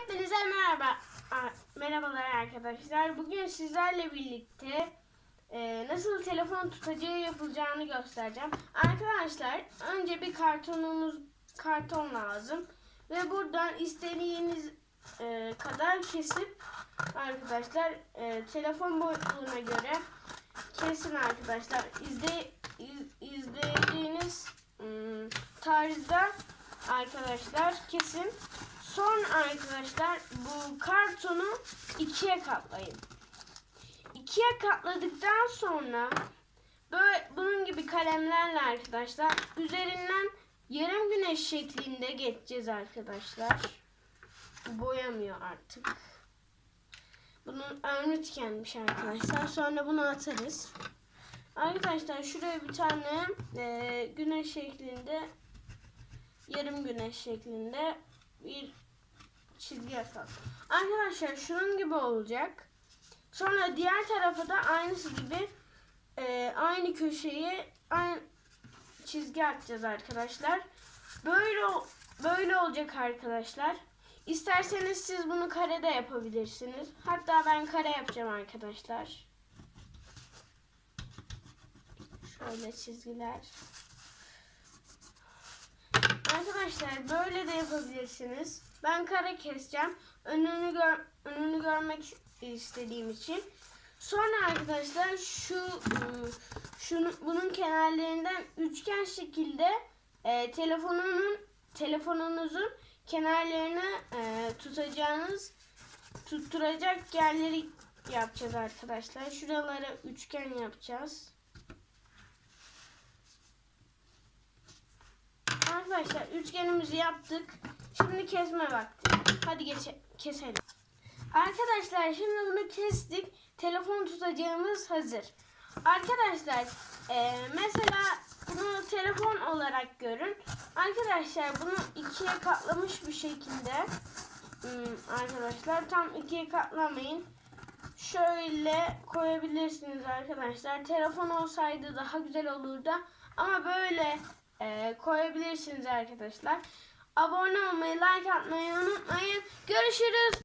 Hepinize merhaba. Merhabalar arkadaşlar. Bugün sizlerle birlikte e, nasıl telefon tutacağı yapılacağını göstereceğim. Arkadaşlar önce bir kartonumuz karton lazım ve buradan istediğiniz e, kadar kesip arkadaşlar e, telefon boyutluğuna göre kesin arkadaşlar. İzle, iz- izlediğiniz ım, tarzda arkadaşlar kesin. Son arkadaşlar bu kartonu ikiye katlayın. İkiye katladıktan sonra böyle bunun gibi kalemlerle arkadaşlar üzerinden yarım güneş şeklinde geçeceğiz arkadaşlar. Boyamıyor artık. Bunun önü tükenmiş arkadaşlar. Sonra bunu atarız. Arkadaşlar şuraya bir tane e, güneş şeklinde yarım güneş şeklinde bir çizgi atalım. Arkadaşlar şunun gibi olacak. Sonra diğer tarafa da aynısı gibi e, aynı köşeyi aynı çizgi atacağız arkadaşlar. Böyle böyle olacak arkadaşlar. İsterseniz siz bunu karede yapabilirsiniz. Hatta ben kare yapacağım arkadaşlar. Şöyle çizgiler. Arkadaşlar böyle de yapabilirsiniz. Ben kare keseceğim. Önünü gör, önünü görmek istediğim için. Sonra arkadaşlar şu ıı, şunu bunun kenarlarından üçgen şekilde e, telefonunun telefonunuzun kenarlarını e, tutacağınız tutturacak yerleri yapacağız arkadaşlar. Şuralara üçgen yapacağız. Arkadaşlar üçgenimizi yaptık. Şimdi kesme vakti. Hadi geçe keselim. Arkadaşlar şimdi bunu kestik. Telefon tutacağımız hazır. Arkadaşlar e, mesela bunu telefon olarak görün. Arkadaşlar bunu ikiye katlamış bir şekilde hmm, arkadaşlar tam ikiye katlamayın. Şöyle koyabilirsiniz arkadaşlar. Telefon olsaydı daha güzel olurdu. Ama böyle e, koyabilirsiniz arkadaşlar. Abone olmayı, like atmayı unutmayın. Görüşürüz.